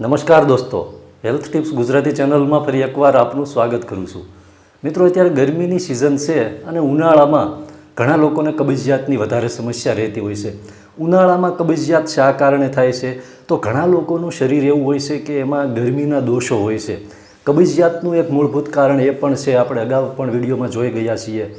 નમસ્કાર દોસ્તો. Health tips Gujarati ચેનલમાં ફરી એકવાર આપનું સ્વાગત કરું છું. મિત્રો, અત્યારે ગરમીની સિઝન છે અને ઉનાળામાં ઘણા લોકોને કબજિયાતની વધારે સમસ્યા રહેતી હોય છે. ઉનાળામાં કબજિયાત શા કારણે થાય છે? તો ઘણા લોકોનું શરીર એવું હોય છે કે એમાં ગરમીના દોષો હોય છે. કબજિયાતનું એક મૂળભૂત કારણ એ પણ છે, આપણે અગાઉ પણ વિડીયોમાં જોઈ ગયા છીએ,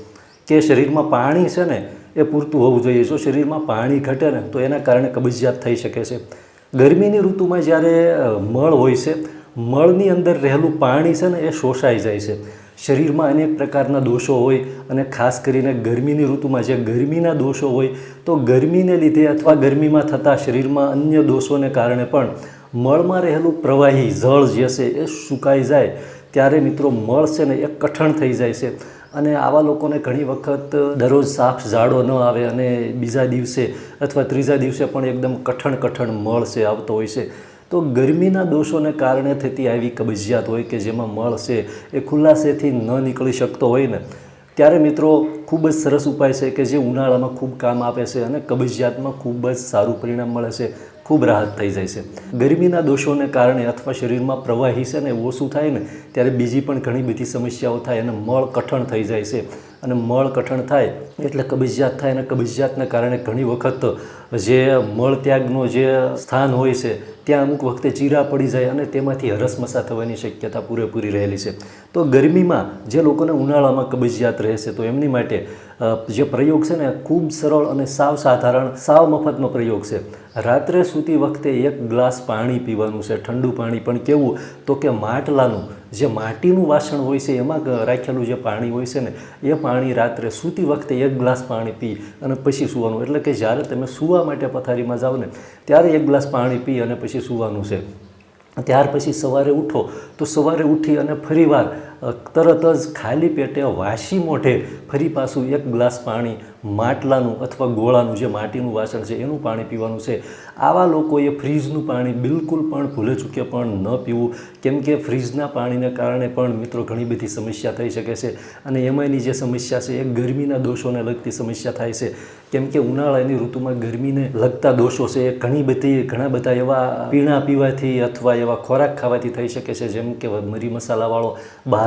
કે શરીરમાં પાણી છે ને એ પૂરતું હોવું જોઈએ. જો શરીરમાં પાણી ઘટે ને તો એના કારણે કબજિયાત થઈ શકે છે. ગરમીની ઋતુમાં જ્યારે મળ હોય છે, મળની અંદર રહેલું પાણી છે ને એ શોષાઈ જાય છે. શરીરમાં અનેક પ્રકારના દોષો હોય અને ખાસ કરીને ગરમીની ઋતુમાં જે ગરમીના દોષો હોય, તો ગરમીને લીધે અથવા ગરમીમાં થતા શરીરમાં અન્ય દોષોને કારણે પણ મળમાં રહેલું પ્રવાહી જળ જે છે એ સુકાઈ જાય. ત્યારે મિત્રો, મળ છે ને એ કઠણ થઈ જાય છે. અને આવા લોકોને ઘણી વખત દરરોજ સાફ ઝાડો ન આવે અને બીજા દિવસે અથવા ત્રીજા દિવસે પણ એકદમ કઠણ કઠણ મળ છે, આવતો હોય છે. તો ગરમીના દોષોને કારણે થતી આવી કબજિયાત હોય કે જેમાં મળ છે એ ખુલ્લાસેથી ન નીકળી શકતો હોય ને, ત્યારે મિત્રો ખૂબ જ સરસ ઉપાય છે કે જે ઉનાળામાં ખૂબ કામ આપે છે અને કબજિયાતમાં ખૂબ જ સારું પરિણામ મળે છે. ખૂબ રાહત થઈ જાય છે. ગરમીના દોષોને કારણે અથવા શરીરમાં પ્રવાહી છે ને ઓછું થાય ને, ત્યારે બીજી પણ ઘણી બધી સમસ્યાઓ થાય અને મળ કઠણ થઈ જાય છે. અને મળ કઠણ થાય એટલે કબજિયાત થાય અને કબજિયાતને કારણે ઘણી વખત જે મળત્યાગનો જે સ્થાન હોય છે, ત્યાં અમુક વખતે ચીરા પડી જાય અને તેમાંથી હરસમસા થવાની શક્યતા પૂરેપૂરી રહેલી છે. તો ગરમીમાં જે લોકોને ઉનાળામાં કબજિયાત રહેશે, તો એમની માટે જે પ્રયોગ છે ને, ખૂબ સરળ અને સાવ સાધારણ, સાવ મફતનો પ્રયોગ છે. રાત્રે સૂતી વખતે એક ગ્લાસ પાણી પીવાનું છે, ઠંડુ પાણી. પણ કેવું, તો કે માટલાનું, જે માટીનું વાસણ હોય છે, એમાં રાખેલું જે પાણી હોય છે ને, એ પાણી રાત્રે સૂતી વખતે એક ગ્લાસ પાણી પી અને પછી સૂવાનું. એટલે કે જ્યારે તમે સૂવા માટે પથારીમાં જાઓ ને, ત્યારે એક ગ્લાસ પાણી પી અને પછી સૂવાનું છે. ત્યાર પછી સવારે ઉઠો. તો સવારે ઉઠી અને ફરીવાર તરત જ ખાલી પેટે વાસી મોઢે ફરી પાછું એક ગ્લાસ પાણી માટલાનું અથવા ગોળાનું જે માટીનું વાસણ છે એનું પાણી પીવાનું છે. આવા લોકોએ ફ્રીજનું પાણી બિલકુલ પણ ભૂલે ચૂકે પણ ન પીવું. કેમ કે ફ્રીજના પાણીને કારણે પણ મિત્રો ઘણી બધી સમસ્યા થઈ શકે છે અને એમાંયની જે સમસ્યા છે એ ગરમીના દોષોને લગતી સમસ્યા થાય છે. કેમ કે ઉનાળાની ઋતુમાં ગરમીને લગતા દોષો છે એ ઘણી બધી, ઘણા બધા એવા પીણા પીવાથી અથવા એવા ખોરાક ખાવાથી થઈ શકે છે. જેમ કે મરી મસાલાવાળો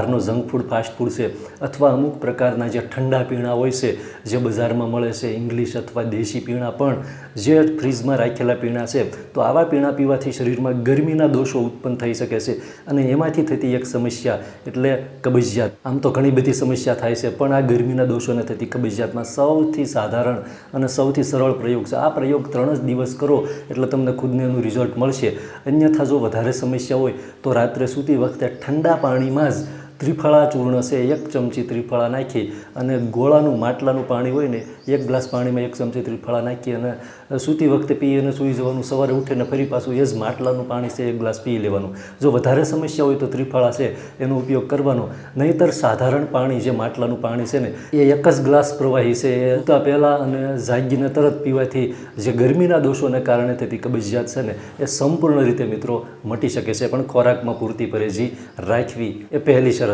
બહારનો જંક ફૂડ, ફાસ્ટ ફૂડ છે અથવા અમુક પ્રકારના જે ઠંડા પીણા હોય છે, જે બજારમાં મળે છે, ઇંગ્લિશ અથવા દેશી પીણા પણ, જે ફ્રીજમાં રાખેલા પીણા છે, તો આવા પીણા પીવાથી શરીરમાં ગરમીના દોષો ઉત્પન્ન થઈ શકે છે અને એમાંથી થતી એક સમસ્યા એટલે કબજિયાત. આમ તો ઘણી બધી સમસ્યા થાય છે, પણ આ ગરમીના દોષોને થતી કબજિયાતમાં સૌથી સાધારણ અને સૌથી સરળ પ્રયોગ છે. આ પ્રયોગ ત્રણ જ દિવસ કરો એટલે તમને ખુદને એનું રિઝલ્ટ મળશે. અન્યથા જો વધારે સમસ્યા હોય, તો રાત્રે સૂતી વખતે ઠંડા પાણીમાં જ ત્રિફળા ચૂર્ણ છે, એક ચમચી ત્રિફળા નાખી અને ગોળાનું, માટલાનું પાણી હોય ને, એક ગ્લાસ પાણીમાં એક ચમચી ત્રિફળા નાખી અને સૂતી વખતે પી અને સૂઈ જવાનું, સવારે ઉઠીને ફરી પાછું એ જ માટલાનું પાણી છે, એક ગ્લાસ પી લેવાનું. જો વધારે સમસ્યા હોય તો ત્રિફળા છે, એનો ઉપયોગ કરવાનો. નહીંતર સાધારણ પાણી જે માટલાનું પાણી છે ને, એ એક જ ગ્લાસ પ્રવાહી છે, એ ઉતા પહેલાં અને જાગીને તરત પીવાથી જે ગરમીના દોષોને કારણે થતી કબજિયાત છે ને, એ સંપૂર્ણ રીતે મિત્રો મટી શકે છે. પણ ખોરાકમાં પૂરતી પરેજી રાખવી એ પહેલી શરત